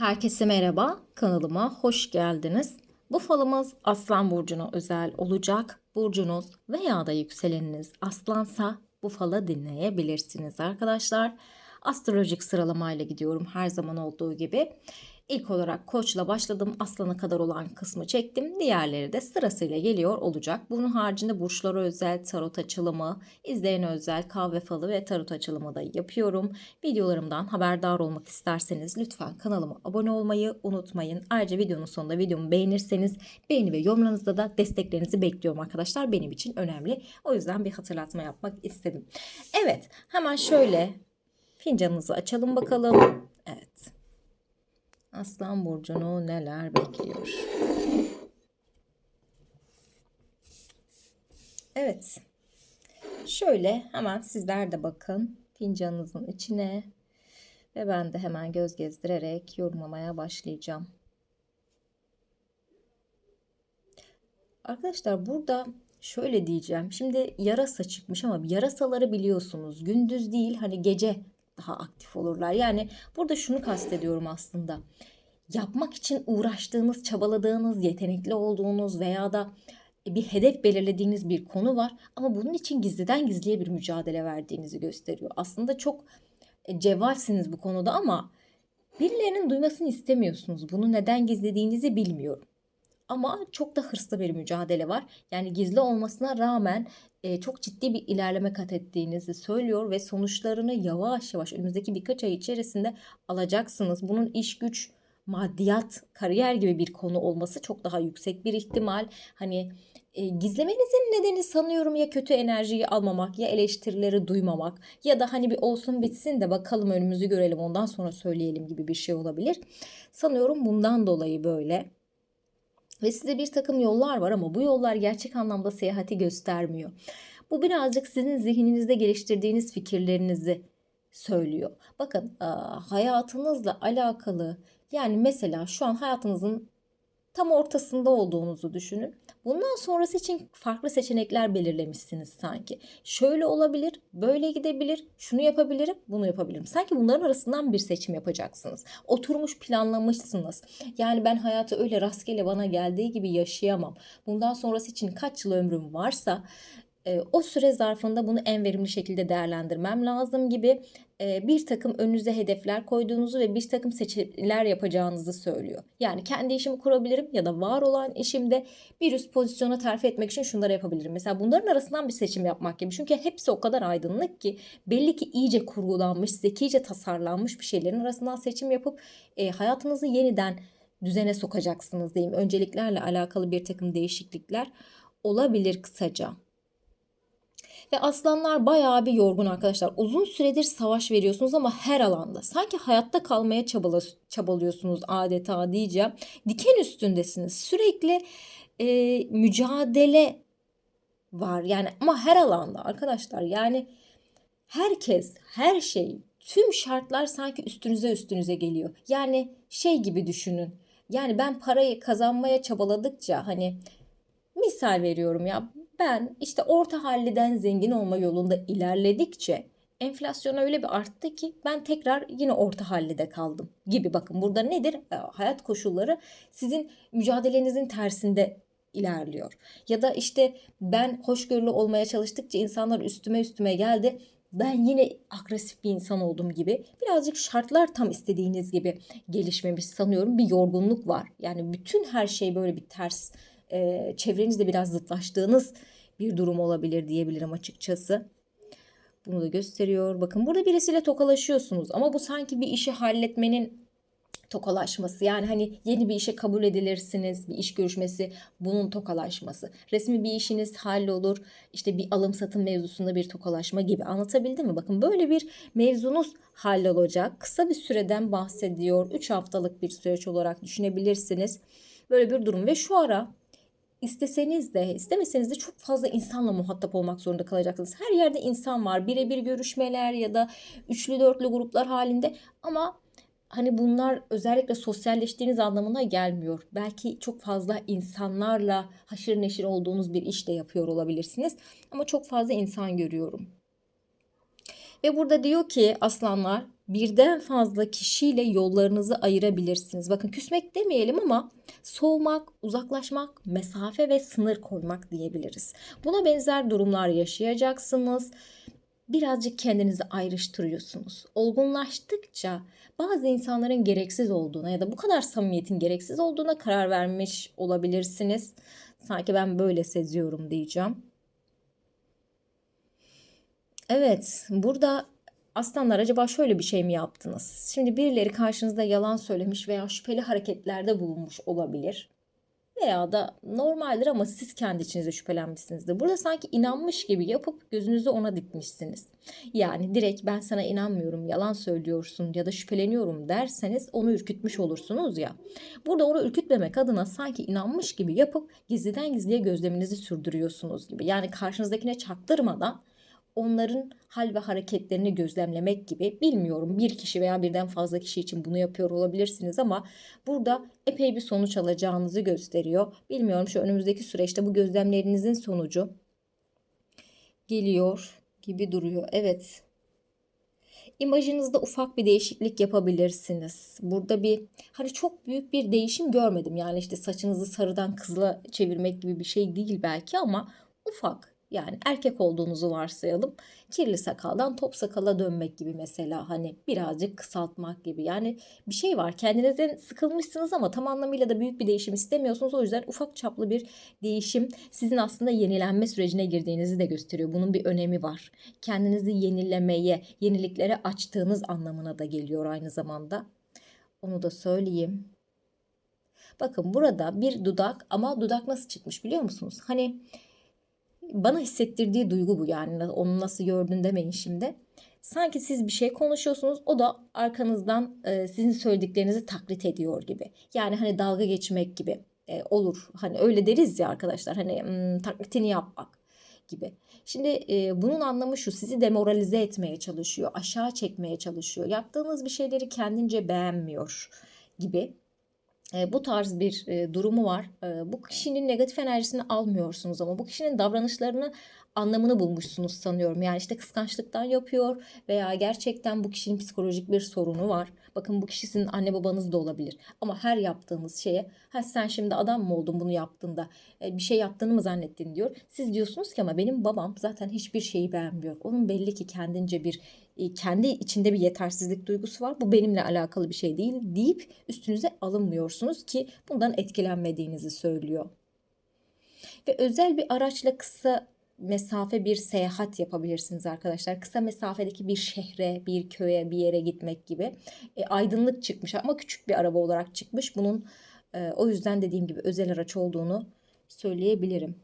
Herkese merhaba, kanalıma hoş geldiniz. Bu falımız Aslan Burcu'na özel olacak. Burcunuz veya da yükseleniniz Aslansa bu falı dinleyebilirsiniz arkadaşlar. Astrolojik sıralamayla gidiyorum her zaman olduğu gibi. İlk olarak koçla başladım. Aslana kadar olan kısmı çektim. Diğerleri de sırasıyla geliyor olacak. Bunun haricinde burçlara özel tarot açılımı, izleyen özel kahve falı ve tarot açılımı da yapıyorum. Videolarımdan haberdar olmak isterseniz lütfen kanalıma abone olmayı unutmayın. Ayrıca videonun sonunda videomu beğenirseniz beğeni ve yorumlarınızda da desteklerinizi bekliyorum arkadaşlar. Benim için önemli. O yüzden bir hatırlatma yapmak istedim. Evet hemen şöyle fincanınızı açalım bakalım. Evet. Aslan burcunu neler bekliyor? Evet. Şöyle hemen sizler de bakın fincanınızın içine ve ben de hemen göz gezdirerek yorumlamaya başlayacağım. Arkadaşlar burada şöyle diyeceğim. Şimdi yarasa çıkmış ama yarasaları biliyorsunuz. Gündüz değil hani gece daha aktif olurlar. Yani burada şunu kastediyorum aslında. Yapmak için uğraştığınız, çabaladığınız, yetenekli olduğunuz veya da bir hedef belirlediğiniz bir konu var ama bunun için gizliden gizliye bir mücadele verdiğinizi gösteriyor. Aslında çok e, cevvalsiniz bu konuda ama birilerinin duymasını istemiyorsunuz. Bunu neden gizlediğinizi bilmiyorum. Ama çok da hırslı bir mücadele var. Yani gizli olmasına rağmen e, çok ciddi bir ilerleme kat ettiğinizi söylüyor ve sonuçlarını yavaş yavaş önümüzdeki birkaç ay içerisinde alacaksınız. Bunun iş güç, maddiyat, kariyer gibi bir konu olması çok daha yüksek bir ihtimal. Hani e, gizlemenizin nedeni sanıyorum ya kötü enerjiyi almamak ya eleştirileri duymamak ya da hani bir olsun bitsin de bakalım önümüzü görelim ondan sonra söyleyelim gibi bir şey olabilir. Sanıyorum bundan dolayı böyle. Ve size bir takım yollar var ama bu yollar gerçek anlamda seyahati göstermiyor. Bu birazcık sizin zihninizde geliştirdiğiniz fikirlerinizi söylüyor. Bakın hayatınızla alakalı yani mesela şu an hayatınızın tam ortasında olduğunuzu düşünün. Bundan sonrası için farklı seçenekler belirlemişsiniz sanki. Şöyle olabilir, böyle gidebilir, şunu yapabilirim, bunu yapabilirim. Sanki bunların arasından bir seçim yapacaksınız. Oturmuş planlamışsınız. Yani ben hayatı öyle rastgele bana geldiği gibi yaşayamam. Bundan sonrası için kaç yıl ömrüm varsa e, o süre zarfında bunu en verimli şekilde değerlendirmem lazım gibi bir takım önünüze hedefler koyduğunuzu ve bir takım seçimler yapacağınızı söylüyor. Yani kendi işimi kurabilirim ya da var olan işimde bir üst pozisyona terfi etmek için şunları yapabilirim. Mesela bunların arasından bir seçim yapmak gibi. Çünkü hepsi o kadar aydınlık ki belli ki iyice kurgulanmış, zekice tasarlanmış bir şeylerin arasından seçim yapıp e, hayatınızı yeniden düzene sokacaksınız diyeyim. Önceliklerle alakalı bir takım değişiklikler olabilir kısaca. Ve aslanlar bayağı bir yorgun arkadaşlar. Uzun süredir savaş veriyorsunuz ama her alanda. Sanki hayatta kalmaya çabalıyorsunuz adeta diyeceğim. Diken üstündesiniz. Sürekli e, mücadele var. Yani ama her alanda arkadaşlar. Yani herkes, her şey, tüm şartlar sanki üstünüze üstünüze geliyor. Yani şey gibi düşünün. Yani ben parayı kazanmaya çabaladıkça hani misal veriyorum ya ben işte orta halliden zengin olma yolunda ilerledikçe enflasyon öyle bir arttı ki ben tekrar yine orta hallide kaldım gibi. Bakın burada nedir? E, hayat koşulları sizin mücadelenizin tersinde ilerliyor. Ya da işte ben hoşgörülü olmaya çalıştıkça insanlar üstüme üstüme geldi. Ben yine agresif bir insan oldum gibi. Birazcık şartlar tam istediğiniz gibi gelişmemiş sanıyorum. Bir yorgunluk var. Yani bütün her şey böyle bir ters e, çevrenizde biraz zıtlaştığınız bir durum olabilir diyebilirim açıkçası. Bunu da gösteriyor. Bakın burada birisiyle tokalaşıyorsunuz ama bu sanki bir işi halletmenin tokalaşması. Yani hani yeni bir işe kabul edilirsiniz, bir iş görüşmesi bunun tokalaşması. Resmi bir işiniz hallolur. İşte bir alım satım mevzusunda bir tokalaşma gibi. Anlatabildim mi? Bakın böyle bir mevzunuz hallolacak. Kısa bir süreden bahsediyor. 3 haftalık bir süreç olarak düşünebilirsiniz. Böyle bir durum ve şu ara isteseniz de istemeseniz de çok fazla insanla muhatap olmak zorunda kalacaksınız. Her yerde insan var. Birebir görüşmeler ya da üçlü dörtlü gruplar halinde ama hani bunlar özellikle sosyalleştiğiniz anlamına gelmiyor. Belki çok fazla insanlarla haşır neşir olduğunuz bir iş de yapıyor olabilirsiniz. Ama çok fazla insan görüyorum. Ve burada diyor ki aslanlar birden fazla kişiyle yollarınızı ayırabilirsiniz. Bakın küsmek demeyelim ama soğumak, uzaklaşmak, mesafe ve sınır koymak diyebiliriz. Buna benzer durumlar yaşayacaksınız. Birazcık kendinizi ayrıştırıyorsunuz. Olgunlaştıkça bazı insanların gereksiz olduğuna ya da bu kadar samimiyetin gereksiz olduğuna karar vermiş olabilirsiniz. Sanki ben böyle seziyorum diyeceğim. Evet, burada aslanlar acaba şöyle bir şey mi yaptınız? Şimdi birileri karşınızda yalan söylemiş veya şüpheli hareketlerde bulunmuş olabilir. Veya da normaldir ama siz kendi içinize şüphelenmişsinizdir. Burada sanki inanmış gibi yapıp gözünüzü ona dikmişsiniz. Yani direkt ben sana inanmıyorum, yalan söylüyorsun ya da şüpheleniyorum derseniz onu ürkütmüş olursunuz ya. Burada onu ürkütmemek adına sanki inanmış gibi yapıp gizliden gizliye gözleminizi sürdürüyorsunuz gibi. Yani karşınızdakine çaktırmadan onların hal ve hareketlerini gözlemlemek gibi bilmiyorum bir kişi veya birden fazla kişi için bunu yapıyor olabilirsiniz ama burada epey bir sonuç alacağınızı gösteriyor. Bilmiyorum şu önümüzdeki süreçte bu gözlemlerinizin sonucu geliyor gibi duruyor. Evet. İmajınızda ufak bir değişiklik yapabilirsiniz. Burada bir hani çok büyük bir değişim görmedim. Yani işte saçınızı sarıdan kızla çevirmek gibi bir şey değil belki ama ufak yani erkek olduğunuzu varsayalım. Kirli sakaldan top sakala dönmek gibi mesela hani birazcık kısaltmak gibi. Yani bir şey var kendinizden sıkılmışsınız ama tam anlamıyla da büyük bir değişim istemiyorsunuz. O yüzden ufak çaplı bir değişim sizin aslında yenilenme sürecine girdiğinizi de gösteriyor. Bunun bir önemi var. Kendinizi yenilemeye, yeniliklere açtığınız anlamına da geliyor aynı zamanda. Onu da söyleyeyim. Bakın burada bir dudak ama dudak nasıl çıkmış biliyor musunuz? Hani bana hissettirdiği duygu bu yani onu nasıl gördün demeyin şimdi. Sanki siz bir şey konuşuyorsunuz o da arkanızdan e, sizin söylediklerinizi taklit ediyor gibi. Yani hani dalga geçmek gibi e, olur. Hani öyle deriz ya arkadaşlar hani hmm, taklitini yapmak gibi. Şimdi e, bunun anlamı şu sizi demoralize etmeye çalışıyor, aşağı çekmeye çalışıyor. Yaptığınız bir şeyleri kendince beğenmiyor gibi bu tarz bir e, durumu var. E, bu kişinin negatif enerjisini almıyorsunuz ama bu kişinin davranışlarını anlamını bulmuşsunuz sanıyorum. Yani işte kıskançlıktan yapıyor veya gerçekten bu kişinin psikolojik bir sorunu var. Bakın bu kişi anne babanız da olabilir. Ama her yaptığınız şeye ha sen şimdi adam mı oldun bunu yaptığında e, bir şey yaptığını mı zannettin diyor. Siz diyorsunuz ki ama benim babam zaten hiçbir şeyi beğenmiyor. Onun belli ki kendince bir kendi içinde bir yetersizlik duygusu var. Bu benimle alakalı bir şey değil deyip üstünüze alınmıyorsunuz ki bundan etkilenmediğinizi söylüyor. Ve özel bir araçla kısa mesafe bir seyahat yapabilirsiniz arkadaşlar. Kısa mesafedeki bir şehre, bir köye, bir yere gitmek gibi. E, aydınlık çıkmış ama küçük bir araba olarak çıkmış. Bunun e, o yüzden dediğim gibi özel araç olduğunu söyleyebilirim.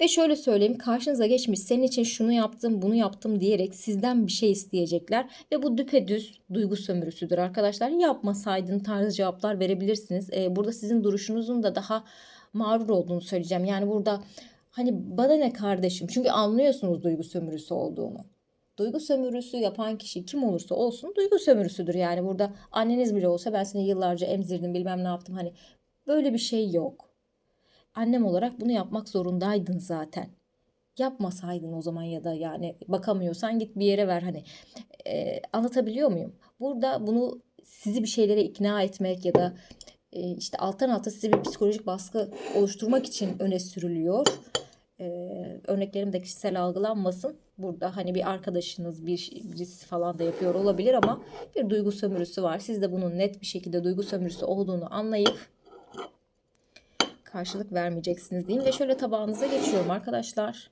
Ve şöyle söyleyeyim karşınıza geçmiş senin için şunu yaptım bunu yaptım diyerek sizden bir şey isteyecekler. Ve bu düpedüz duygu sömürüsüdür arkadaşlar. Yapmasaydın tarzı cevaplar verebilirsiniz. Ee, burada sizin duruşunuzun da daha mağrur olduğunu söyleyeceğim. Yani burada hani bana ne kardeşim çünkü anlıyorsunuz duygu sömürüsü olduğunu. Duygu sömürüsü yapan kişi kim olursa olsun duygu sömürüsüdür. Yani burada anneniz bile olsa ben seni yıllarca emzirdim bilmem ne yaptım. Hani böyle bir şey yok annem olarak bunu yapmak zorundaydın zaten. Yapmasaydın o zaman ya da yani bakamıyorsan git bir yere ver hani e, anlatabiliyor muyum? Burada bunu sizi bir şeylere ikna etmek ya da e, işte alttan alta size bir psikolojik baskı oluşturmak için öne sürülüyor. E, örneklerim de kişisel algılanmasın. Burada hani bir arkadaşınız bir birisi falan da yapıyor olabilir ama bir duygu sömürüsü var. Siz de bunun net bir şekilde duygu sömürüsü olduğunu anlayıp karşılık vermeyeceksiniz diyeyim. Ve şöyle tabağınıza geçiyorum arkadaşlar.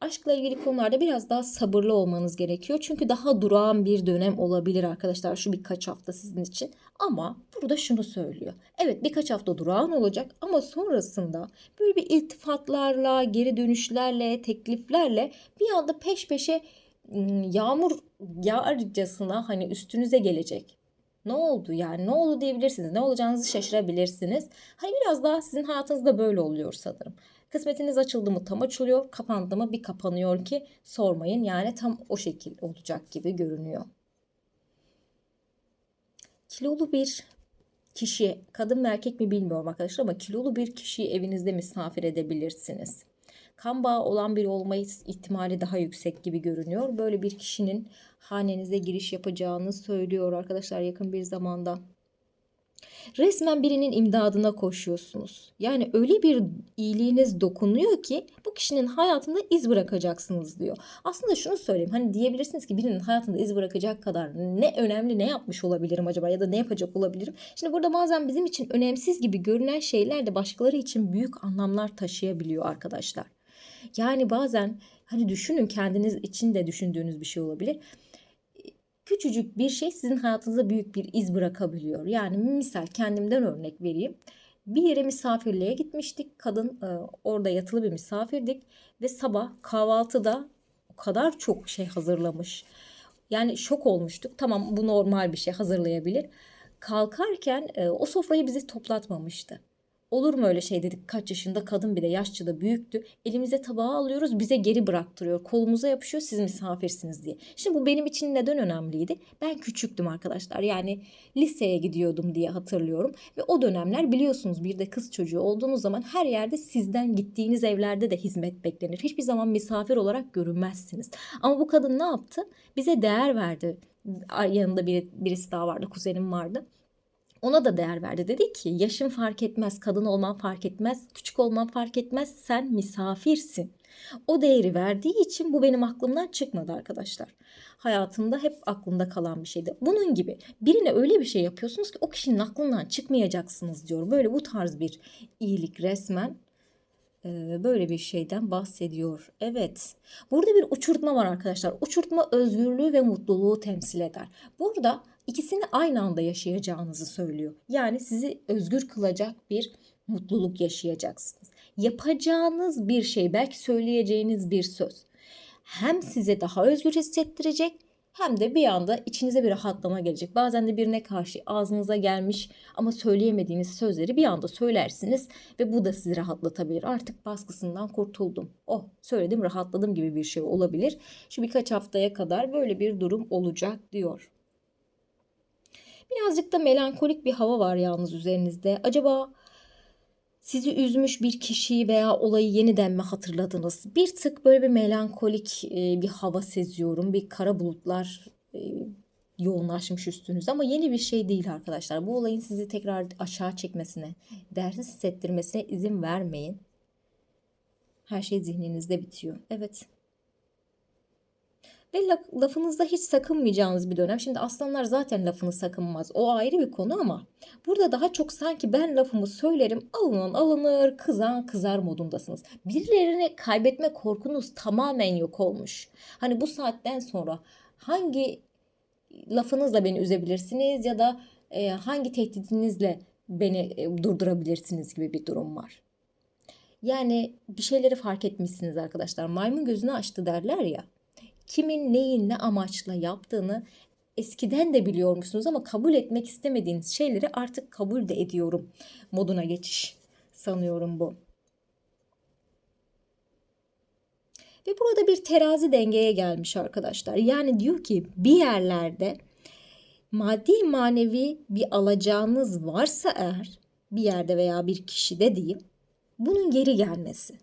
Aşkla ilgili konularda biraz daha sabırlı olmanız gerekiyor. Çünkü daha durağan bir dönem olabilir arkadaşlar şu birkaç hafta sizin için. Ama burada şunu söylüyor. Evet birkaç hafta durağan olacak ama sonrasında böyle bir iltifatlarla, geri dönüşlerle, tekliflerle bir anda peş peşe yağmur yağarcasına hani üstünüze gelecek ne oldu yani ne oldu diyebilirsiniz. Ne olacağınızı şaşırabilirsiniz. Hani biraz daha sizin hayatınızda böyle oluyor sanırım. Kısmetiniz açıldı mı tam açılıyor, kapandı mı bir kapanıyor ki sormayın. Yani tam o şekil olacak gibi görünüyor. Kilolu bir kişi, kadın mı erkek mi bilmiyorum arkadaşlar ama kilolu bir kişiyi evinizde misafir edebilirsiniz kan bağı olan biri olma ihtimali daha yüksek gibi görünüyor. Böyle bir kişinin hanenize giriş yapacağını söylüyor arkadaşlar yakın bir zamanda. Resmen birinin imdadına koşuyorsunuz. Yani öyle bir iyiliğiniz dokunuyor ki bu kişinin hayatında iz bırakacaksınız diyor. Aslında şunu söyleyeyim. Hani diyebilirsiniz ki birinin hayatında iz bırakacak kadar ne önemli ne yapmış olabilirim acaba ya da ne yapacak olabilirim? Şimdi burada bazen bizim için önemsiz gibi görünen şeyler de başkaları için büyük anlamlar taşıyabiliyor arkadaşlar. Yani bazen hani düşünün kendiniz için de düşündüğünüz bir şey olabilir küçücük bir şey sizin hayatınızda büyük bir iz bırakabiliyor. Yani misal kendimden örnek vereyim. Bir yere misafirliğe gitmiştik. Kadın e, orada yatılı bir misafirdik ve sabah kahvaltıda o kadar çok şey hazırlamış. Yani şok olmuştuk. Tamam bu normal bir şey hazırlayabilir. Kalkarken e, o sofrayı bizi toplatmamıştı. Olur mu öyle şey dedik kaç yaşında kadın bile yaşça da büyüktü. Elimize tabağı alıyoruz bize geri bıraktırıyor. Kolumuza yapışıyor siz misafirsiniz diye. Şimdi bu benim için neden önemliydi? Ben küçüktüm arkadaşlar. Yani liseye gidiyordum diye hatırlıyorum. Ve o dönemler biliyorsunuz bir de kız çocuğu olduğunuz zaman her yerde sizden gittiğiniz evlerde de hizmet beklenir. Hiçbir zaman misafir olarak görünmezsiniz. Ama bu kadın ne yaptı? Bize değer verdi. Yanında biri, birisi daha vardı kuzenim vardı ona da değer verdi. Dedi ki yaşın fark etmez, kadın olman fark etmez, küçük olman fark etmez, sen misafirsin. O değeri verdiği için bu benim aklımdan çıkmadı arkadaşlar. Hayatımda hep aklımda kalan bir şeydi. Bunun gibi birine öyle bir şey yapıyorsunuz ki o kişinin aklından çıkmayacaksınız diyor. Böyle bu tarz bir iyilik resmen böyle bir şeyden bahsediyor. Evet. Burada bir uçurtma var arkadaşlar. Uçurtma özgürlüğü ve mutluluğu temsil eder. Burada ikisini aynı anda yaşayacağınızı söylüyor. Yani sizi özgür kılacak bir mutluluk yaşayacaksınız. Yapacağınız bir şey, belki söyleyeceğiniz bir söz hem size daha özgür hissettirecek hem de bir anda içinize bir rahatlama gelecek. Bazen de birine karşı ağzınıza gelmiş ama söyleyemediğiniz sözleri bir anda söylersiniz ve bu da sizi rahatlatabilir. Artık baskısından kurtuldum. Oh söyledim rahatladım gibi bir şey olabilir. Şu birkaç haftaya kadar böyle bir durum olacak diyor. Birazcık da melankolik bir hava var yalnız üzerinizde. Acaba sizi üzmüş bir kişiyi veya olayı yeniden mi hatırladınız? Bir tık böyle bir melankolik e, bir hava seziyorum. Bir kara bulutlar e, yoğunlaşmış üstünüzde ama yeni bir şey değil arkadaşlar. Bu olayın sizi tekrar aşağı çekmesine, değersiz hissettirmesine izin vermeyin. Her şey zihninizde bitiyor. Evet ve lafınızda hiç sakınmayacağınız bir dönem. Şimdi aslanlar zaten lafını sakınmaz. O ayrı bir konu ama burada daha çok sanki ben lafımı söylerim alınan alınır kızan kızar modundasınız. Birilerini kaybetme korkunuz tamamen yok olmuş. Hani bu saatten sonra hangi lafınızla beni üzebilirsiniz ya da e, hangi tehditinizle beni e, durdurabilirsiniz gibi bir durum var. Yani bir şeyleri fark etmişsiniz arkadaşlar. Maymun gözünü açtı derler ya kimin neyin ne amaçla yaptığını eskiden de biliyormuşsunuz ama kabul etmek istemediğiniz şeyleri artık kabul de ediyorum moduna geçiş sanıyorum bu. Ve burada bir terazi dengeye gelmiş arkadaşlar. Yani diyor ki bir yerlerde maddi manevi bir alacağınız varsa eğer bir yerde veya bir kişide diyeyim bunun geri gelmesi.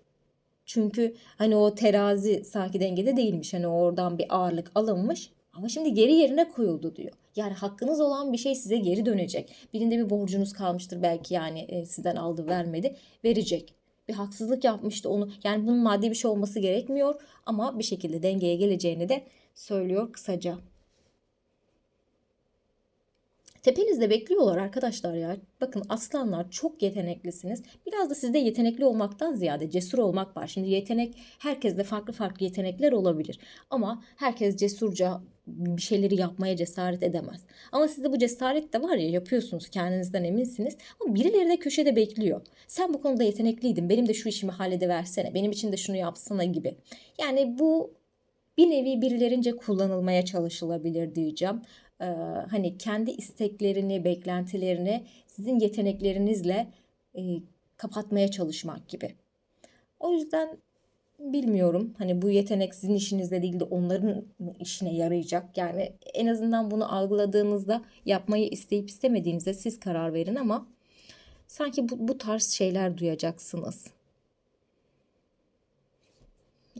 Çünkü hani o terazi sanki dengede değilmiş. Hani oradan bir ağırlık alınmış ama şimdi geri yerine koyuldu diyor. Yani hakkınız olan bir şey size geri dönecek. Birinde bir borcunuz kalmıştır belki yani e, sizden aldı vermedi verecek. Bir haksızlık yapmıştı onu. Yani bunun maddi bir şey olması gerekmiyor ama bir şekilde dengeye geleceğini de söylüyor kısaca. Tepenizde bekliyorlar arkadaşlar ya. Bakın aslanlar çok yeteneklisiniz. Biraz da sizde yetenekli olmaktan ziyade cesur olmak var. Şimdi yetenek herkeste farklı farklı yetenekler olabilir. Ama herkes cesurca bir şeyleri yapmaya cesaret edemez. Ama sizde bu cesaret de var ya yapıyorsunuz kendinizden eminsiniz. Ama birileri de köşede bekliyor. Sen bu konuda yetenekliydin benim de şu işimi hallediversene benim için de şunu yapsana gibi. Yani bu bir nevi birilerince kullanılmaya çalışılabilir diyeceğim e, hani kendi isteklerini, beklentilerini sizin yeteneklerinizle e, kapatmaya çalışmak gibi. O yüzden bilmiyorum. Hani bu yetenek sizin işinizde değil de onların işine yarayacak. Yani en azından bunu algıladığınızda yapmayı isteyip istemediğinizde siz karar verin ama sanki bu, bu tarz şeyler duyacaksınız.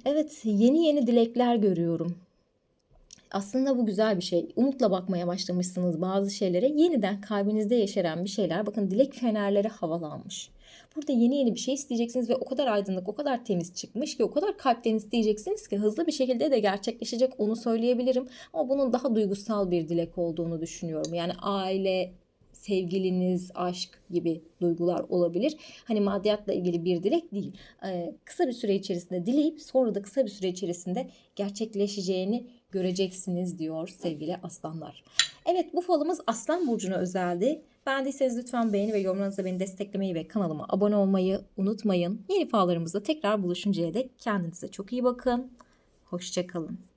Evet, yeni yeni dilekler görüyorum. Aslında bu güzel bir şey. Umutla bakmaya başlamışsınız bazı şeylere. Yeniden kalbinizde yeşeren bir şeyler. Bakın dilek fenerleri havalanmış. Burada yeni yeni bir şey isteyeceksiniz ve o kadar aydınlık, o kadar temiz çıkmış ki o kadar kalpten isteyeceksiniz ki hızlı bir şekilde de gerçekleşecek onu söyleyebilirim. Ama bunun daha duygusal bir dilek olduğunu düşünüyorum. Yani aile, sevgiliniz, aşk gibi duygular olabilir. Hani maddiyatla ilgili bir dilek değil. Ee, kısa bir süre içerisinde dileyip sonra da kısa bir süre içerisinde gerçekleşeceğini göreceksiniz diyor sevgili aslanlar. Evet bu falımız aslan burcuna özeldi. Beğendiyseniz lütfen beğeni ve yorumlarınızla beni desteklemeyi ve kanalıma abone olmayı unutmayın. Yeni fallarımızda tekrar buluşuncaya dek kendinize çok iyi bakın. Hoşçakalın.